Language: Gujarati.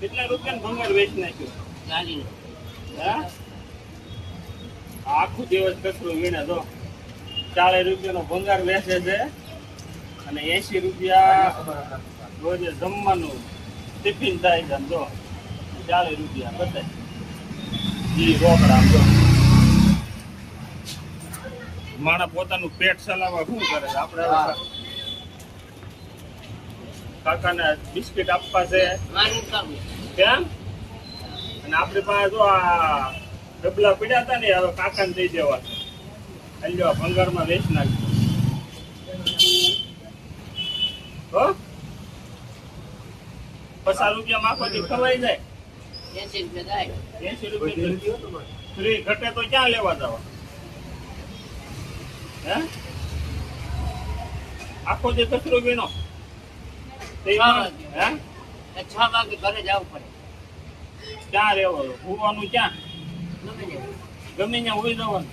કેટલા રૂપિયાનું ભંગાર વેચી નાખ્યું? આખું દિવસ કચરો વીણે તો ચાલીસ રૂપિયાનો ભંગાર વેચે છે અને એસી રૂપિયા રોજે જમવાનું ટિફિન થાય છે જો ચાલીસ રૂપિયા બધા રોકડા જો માણસ પોતાનું પેટ ચલાવવા શું કરે આપણે. કાકાને બિસ્કિટ આપવા છે. કેમ અને આપણી પાસે જો આ ડબલા પડ્યા હતા ને હવે કાકાને દઈ દેવા અલ્યો ભંગારમાં વેચ નાખ્યો. પચાસ રૂપિયા ખવાઈ જાય. એસી રૂપિયા ફ્રી ઘટે તો ક્યાં લેવા જવા? હે? આખો જે કચરો વીણો તે હા. હે છ વાગે ઘરે જવું પડે. ક્યાં રહેવાનું? હોવાનું ક્યાં? ગમે ગમે ત્યાં હોઈ જવાનું.